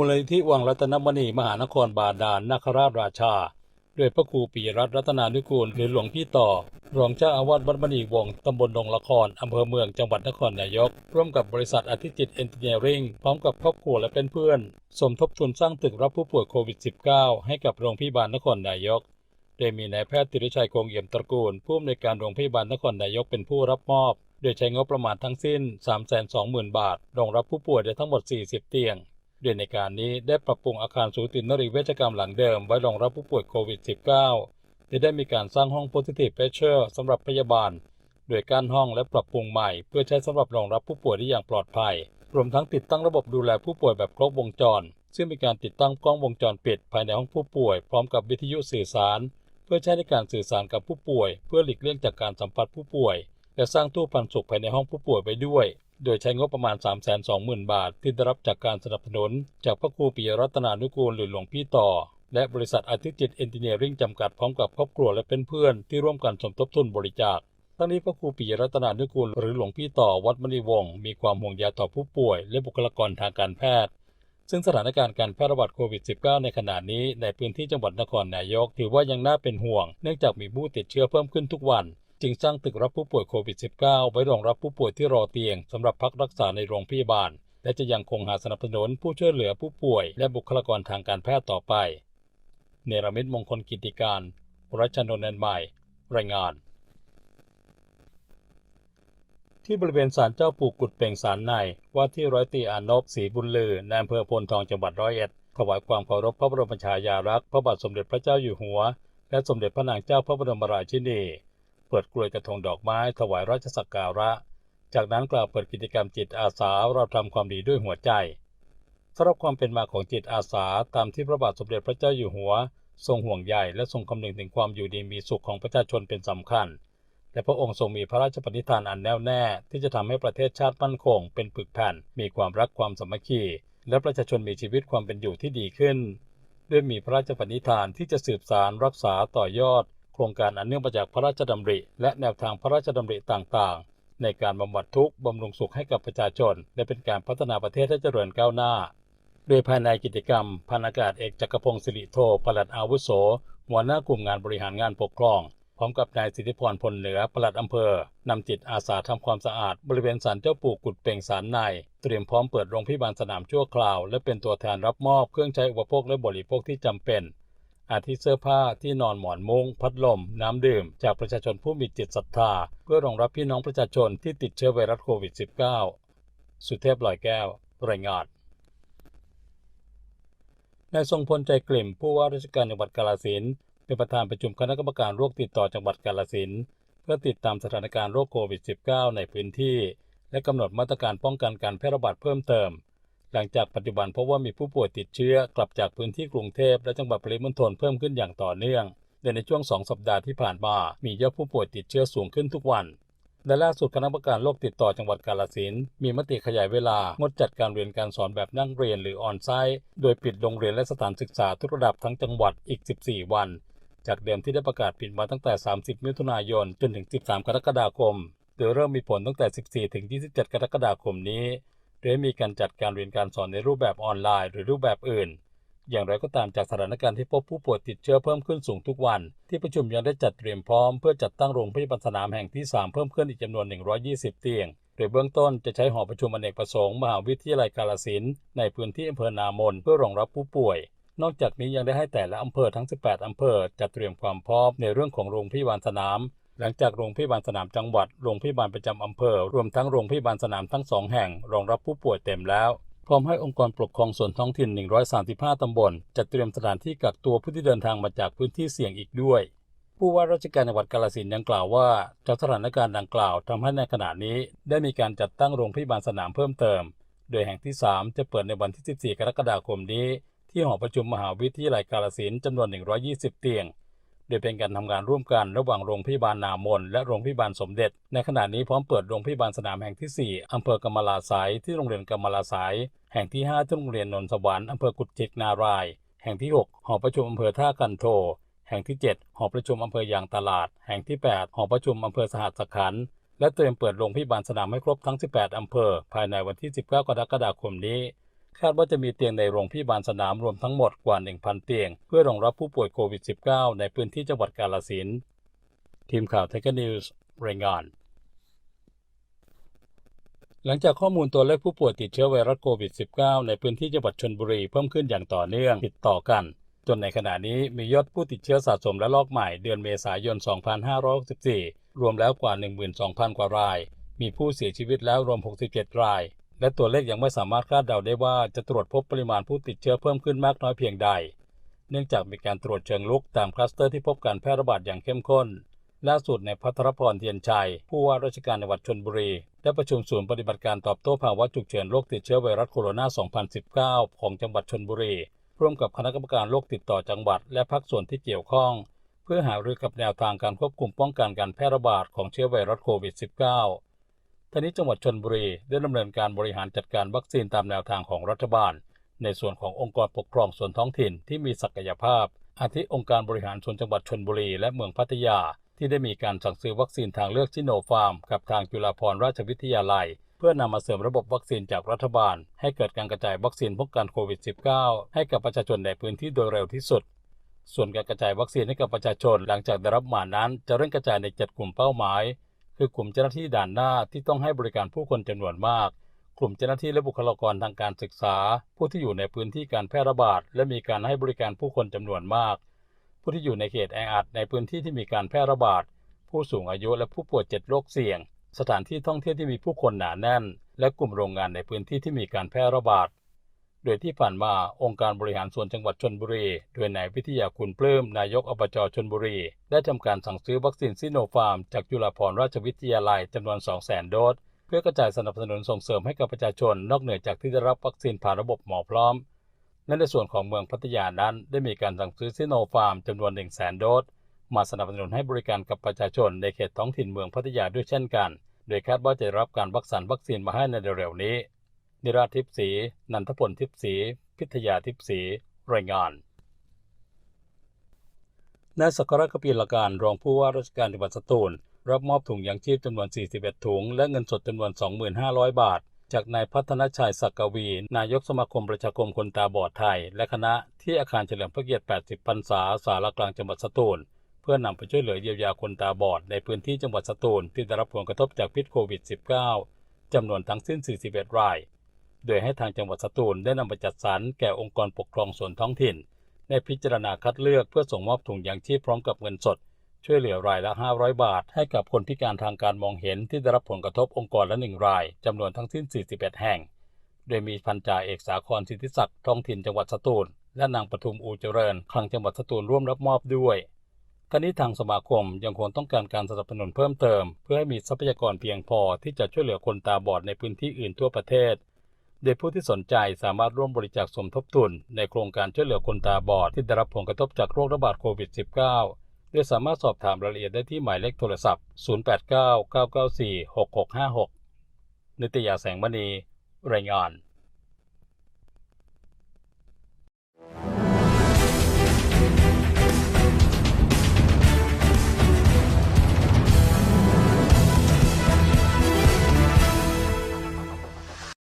มูลนิธิวังรัตนมณีมหานครบาดาลนาคราชราชา ด้วยพระครูปิยรัตน์รัตนานุกูลหรือหลวงพี่ต่อ รองเจ้าอาวาสวัดมณีวงศ์ตำบลดงละครอำเภอเมืองจังหวัดนครนายก ร่วมกับบริษัทอาทิจิตเอนจิเนียริงพร้อมกับครอบครัวและเป็นเพื่อนสมทบทุนสร้างตึกรับผู้ป่วยโควิด -19 ให้กับโรงพยาบาลนครนายกโดยมีนายแพทย์ติริชัยคงเอี่ยมตระกูล ผู้อำนวยการโรงพยาบาลนครนายกเป็นผู้รับมอบ โดยใช้งบประมาณทั้งสิ้น 320,000 บาทรองรับผู้ป่วยได้ทั้งหมด 40 เตียง โดยในการนี้ได้ปรับปรุงอาคารสูตินรีเวชกรรมหลังเดิมไว้รองรับผู้ป่วยโควิด -19 โดยได้มีการสร้างห้อง positive pressure สำหรับพยาบาล โดยกั้นห้องและปรับปรุงใหม่ เพื่อใช้สำหรับรองรับผู้ป่วยได้อย่างปลอดภัย รวมทั้งติดตั้งระบบดูแลผู้ป่วยแบบครบวงจร ซึ่งมีการติดตั้งกล้องวงจรปิดภายในห้องผู้ป่วย พร้อมกับวิทยุสื่อสาร เพื่อใช้ในการสื่อสารกับผู้ป่วย เพื่อหลีกเลี่ยงจากการสัมผัสผู้ป่วย และสร้างตู้ปันสุขภายในห้องผู้ป่วยไว้ด้วย โดยใช้งบประมาณ 320,000 บาท ที่ได้รับจากการสนับสนุน จากพระครูปิยรัตนานุกูลหรือหลวงพี่ต่อ และบริษัทอาทิตย์จิตเอนจิเนียริ่งจำกัดพร้อมกับครอบครัวและเป็นเพื่อนที่ร่วมกันสมทบทุนบริจาคทั้งนี้พระครูปิยรัตนานุกูลหรือหลวงพี่ต่อวัดมณีวงศ์มีความห่วงใยต่อผู้ป่วย และบุคลากรทางการแพทย์ ซึ่งสถานการณ์การแพร่ระบาดโควิด -19 ในขณะนี้ในพื้นที่จังหวัดนครนายก ถือว่ายังน่าเป็นห่วง เนื่องจากมีผู้ติดเชื้อเพิ่มขึ้นทุกวัน จึงสร้างตึกรับผู้ป่วยโควิด -19 ไว้รองรับผู้ป่วยที่รอเตียงสำหรับพักรักษาในโรงพยาบาล และจะยังคงหาสนับสนุนผู้ช่วยเหลือผู้ป่วย และบุคลากรทางการแพทย์ต่อไป เนรมิตมงคลกิติการ รัชนนท์แนนใหม่ รายงาน ที่บริเวณศาลเจ้าปู่กุดเป่งสารในว่าที่ร้อยตีอานพศรีบุญลือในอำเภอพนทองจังหวัดร้อยเอ็ดถวายความเคารพพระบรมฉายาลักษณ์พระบาทสมเด็จพระเจ้าอยู่หัว และสมเด็จพระนางเจ้าพระบรมราชินี เปิดกลวยกระทงดอกไม้ถวายราชสักการะ จากนั้นกล่าวเปิดกิจกรรมจิตอาสาเราทำความดีด้วยหัวใจสำหรับความเป็นมาของจิตอาสาตามที่พระบาทสมเด็จพระเจ้าอยู่หัว ทรงห่วงใยและทรงคำนึงถึงความอยู่ดีมีสุขของประชาชนเป็นสำคัญ และพระองค์ทรงมีพระราชปณิธานอันแน่วแน่ ที่จะทำให้ประเทศชาติมั่นคง เป็นปึกแผ่น มีความรักความสามัคคี และประชาชนมีชีวิตความเป็นอยู่ที่ดีขึ้น ด้วยมีพระราชปณิธานที่จะสืบสารรักษาต่อยอด ครงการอันเนื่องมาจากพระราชดำริ และแนวทางพระราชดำริต่างๆ ในการบำบัดทุกข์บำรุงสุขให้กับประชาชน และเป็นการพัฒนาประเทศให้เจริญก้าวหน้า โดยภายในกิจกรรมพันอากาศเอกจักรพงศ์สิริโทปลัดอาวุโสหัวหน้ากลุ่มงานบริหารงานปกครองพร้อมกับนายสิทธิพรพลเหนือปลัดอำเภอนำจิตอาสาทำความสะอาด บริเวณศาลเจ้าปู่กุดเป่งสารในเตรียมพร้อมเปิดโรงพยาบาลสนามชั่วคราว และเป็นตัวแทนรับมอบเครื่องใช้อุปโภคและบริโภคที่จำเป็น อาทิเสื้อผ้าที่นอนหมอนมุง้งพัดลม น้ำดื่ม จากประชาชนผู้มีจิตศรัทธา เพื่อรองรับพี่น้องประชาชนที่ติดเชื้อไวรัสโควิด -19 สุเทพลอยแก้ว รายงานนายทรงพลใจกลิ่มผู้ว่าราชการจังหวัดกาฬสินเป็นประธานประชุมคณะกรรมการโรคติดต่อจังหวัดกาฬสินเพื่อติดตามสถานการณ์โรคโควิด -19 ในพื้นที่ และกำหนดมาตรการป้องกันการแพร่ระบาดเพิ่มเติม หลังจากปัจจุบันพบว่ามีผู้ป่วยติดเชื้อกลับจากพื้นที่กรุงเทพและจังหวัดปริมณฑลเพิ่มขึ้นอย่างต่อเนื่องโดยในช่วง 2 สัปดาห์ที่ผ่านมา มียอดผู้ป่วยติดเชื้อสูงขึ้นทุกวัน และล่าสุดคณะกรรมการโรคติดต่อจังหวัดกาฬสินมีมติขยายเวลางดจัดการเรียนการสอนแบบนั่งเรียนหรือออนไซต์ โดยปิดโรงเรียนและสถานศึกษาทุกระดับทั้งจังหวัดอีก 14 วัน จากเดิมที่ได้ประกาศปิดมาตั้งแต่ 30 มิถุนายนจนถึง 13 กรกฎาคมโดยเริ่มมีผลตั้งแต่ 14 ถึง 27 กรกฎาคมนี้ โดยมีการจัดการเรียนการสอนในรูปแบบออนไลน์หรือรูปแบบอื่น อย่างไรก็ตามจากสถานการณ์ที่พบผู้ป่วยติดเชื้อเพิ่มขึ้นสูงทุกวัน ที่ประชุมยังได้จัดเตรียมพร้อมเพื่อจัดตั้งโรงพยาบาลสนามแห่งที่ 3 เพิ่มขึ้นอีกจำนวน 120 เตียงโดยเบื้องต้นจะใช้หอประชุมอเนกประสงค์มหาวิทยาลัยกาฬสินในพื้นที่อำเภอนามนเพื่อรองรับผู้ป่วย นอกจากนี้ยังได้ให้แต่ละอำเภอทั้ง 18 อำเภอจัดเตรียมความพร้อมในเรื่องของโรงพยาบาลสนาม หลังจากโรงพยาบาลสนามจังหวัด โรงพยาบาลประจำอำเภอ รวมทั้งโรงพยาบาลสนามทั้งสองแห่ง รองรับผู้ป่วยเต็มแล้วพร้อมให้องค์กรปกครองส่วนท้องถิ่น 135 ตำบล จัดเตรียมสถานที่กักตัวผู้ที่เดินทางมาจากพื้นที่เสี่ยงอีกด้วย ผู้ว่าราชการจังหวัดกาฬสินยังกล่าวว่า จากสถานการณ์ดังกล่าวทำให้ในขณะนี้ได้มีการจัดตั้งโรงพยาบาลสนามเพิ่มเติม โดยแห่งที่ 3 จะเปิดในวันที่ 14 กรกฎาคมนี้ ที่หอประชุมมหาวิทยาลัยกาฬสินจำนวน 120 เตียง โดยเป็นการทำงานร่วมกันระหว่างโรงพยาบาลนามน และโรงพยาบาลสมเด็จ ในขณะนี้พร้อมเปิดโรงพยาบาลสนามแห่งที่ 4อำเภอกำมะลาสายที่โรงเรียนกำมะลาสาย แห่งที่ 5 ที่โรงเรียนนนสวรรค์อำเภอกุดจิกนาราย แห่งที่ 6 หอประชุมอำเภอท่ากันโทแห่งที่ 7 หอประชุมอำเภอยางตลาด แห่งที่ 8 หอประชุมอำเภอสหัสขันธ์และเตรียมเปิดโรงพยาบาลสนามให้ครบทั้ง 18 อำเภอ ภายในวันที่ 19 กรกฎาคมนี้ คาดว่าจะมีเตียงในโรงพยาบาลสนามรวมทั้งหมดกว่า 1,000 เตียง เพื่อรองรับผู้ป่วยโควิด -19 ในพื้นที่จังหวัดกาฬสินธุ์ทีมข่าวไทยนิวส์รายงานหลังจากข้อมูลตัวเลขผู้ป่วยติดเชื้อไวรัสโควิด -19 ในพื้นที่จังหวัดชลบุรีเพิ่มขึ้นอย่างต่อเนื่องติดต่อกัน จนในขณะนี้มียอดผู้ติดเชื้อสะสมและลอกใหม่เดือนเมษายน 2564 รวมแล้วกว่า 12,000 กว่าราย มีผู้เสียชีวิตแล้วรวม 67 ราย และตัวเลขยังไม่สามารถคาดเดาได้ว่าจะตรวจพบปริมาณผู้ติดเชื้อเพิ่มขึ้นมากน้อยเพียงใด เนื่องจากมีการตรวจเชิงลุกตามคลัสเตอร์ที่พบการแพร่ระบาดอย่างเข้มข้น ล่าสุดในพัทรพรเทียนชัย ผู้ว่าราชการจังหวัดชลบุรี ได้ประชุมศูนย์ปฏิบัติการตอบโต้ภาวะฉุกเฉินโรคติดเชื้อไวรัสโคโรนา 2019 ของจังหวัดชลบุรี ร่วมกับคณะกรรมการโรคติดต่อจังหวัด และภาคส่วนที่เกี่ยวข้อง เพื่อหารือกับแนวทางการควบคุมป้องกันการแพร่ระบาดของเชื้อไวรัสโควิด -19 ทั้งนี้จังหวัดชลบุรีได้ดำเนินการบริหารจัดการวัคซีนตามแนวทางของรัฐบาล ในส่วนขององค์กรปกครองส่วนท้องถิ่นที่มีศักยภาพ อาทิองค์การบริหารส่วนจังหวัดชลบุรีและเมืองพัทยา ที่ได้มีการสั่งซื้อวัคซีนทางเลือกซิโนฟาร์ม กับทางจุฬาภรณราชวิทยาลัย เพื่อนำมาเสริมระบบวัคซีนจากรัฐบาล ให้เกิดการกระจายวัคซีนป้องกันโควิด -19 ให้กับประชาชนในพื้นที่โดยเร็วที่สุดส่วนการกระจายวัคซีนให้กับประชาชนหลังจากได้รับหมานั้นจะเร่งกระจายใน 7 กลุ่มเป้าหมาย คือกลุ่มเจ้าหน้าที่ด่านหน้าที่ต้องให้บริการผู้คนจำนวนมาก กลุ่มเจ้าหน้าที่และบุคลากรทางการศึกษา ผู้ที่อยู่ในพื้นที่การแพร่ระบาด และมีการให้บริการผู้คนจำนวนมาก ผู้ที่อยู่ในเขตแออัดในพื้นที่ที่มีการแพร่ระบาด ผู้สูงอายุและผู้ป่วยเจ็ดโรคเสี่ยง สถานที่ท่องเที่ยวที่มีผู้คนหนาแน่น และกลุ่มโรงงานในพื้นที่ที่มีการแพร่ระบาด โดยที่ผ่านมาองค์การบริหารส่วนจังหวัดชนบุรี โดยนายวิทยาคุณปลื้มนายกอบจชนบุรี ได้ทำการสั่งซื้อวัคซีนซิโนฟาร์ม จากจุฬาภรณราชวิทยาลัยจำนวน 200,000 โดส เพื่อกระจายสนับสนุนส่งเสริมให้กับประชาชนนอกเหนือจากที่ได้รับวัคซีนผ่านระบบหมอพร้อมและในส่วนของเมืองพัทยานั้น ได้มีการสั่งซื้อซิโนฟาร์มจำนวน 100,000 โดส มาสนับสนุนให้บริการกับประชาชนในเขตท้องถิ่นเมืองพัทยาด้วยเช่นกัน โดยคาดว่าจะรับการวัคซีนวัคซีนมาให้ในเร็วๆนี้ นิราทิพย์ศรีนันทพลทิพย์ศรีพิทยาทิพย์ศรีรายงานนายสักการกปีลการรองผู้ว่าราชการจังหวัดสตูล รับมอบถุงยางชีพจำนวน 41 ถุง และเงินสดจำนวน 25,000 บาท จากนายพัฒนชัยศักกวี นายกสมาคมประชาคมคนตาบอดไทย และคณะที่อาคารเฉลิมพระเกียรติ 80 พรรษา สารกลางจังหวัดสตูล เพื่อนำไปช่วยเหลือเยียวยาคนตาบอด ในพื้นที่จังหวัดสตูลที่ได้รับผลกระทบจากพิษโควิด -19 จำนวนทั้งสิ้น 41 ราย โดยให้ทางจังหวัดสตูลได้นำไปจัดสรรแก่องค์กรปกครองส่วนท้องถิ่น ได้พิจารณาคัดเลือกเพื่อส่งมอบถุงยางชีพพร้อมกับเงินสด ช่วยเหลือรายละ 500 บาท ให้กับคนพิการทางการมองเห็นที่ได้รับผลกระทบองค์กรละ1รายจำนวนทั้งสิ้น 41 แห่ง โดยมีพันจ่าเอกสาครสิทธิศักดิ์ท้องถิ่นจังหวัดสตูลและนางปทุมอูเจริญคลังจังหวัดสตูลร่วมรับมอบด้วยทั้งนี้ทางสมาคมยังคงต้องการการสนับสนุนเพิ่มเติม เพื่อให้มีทรัพยากรเพียงพอที่จะช่วยเหลือคนตาบอดในพื้นที่อื่นทั่วประเทศ โดยผู้ที่สนใจสามารถร่วมบริจาคสมทบทุน ในโครงการช่วยเหลือคนตาบอดที่ได้รับผลกระทบจากโรคระบาดโควิด -19 โดยสามารถสอบถามรายละเอียดได้ที่หมายเลขโทรศัพท์ 089 994 6656 นิตยาแสงมณี รายงาน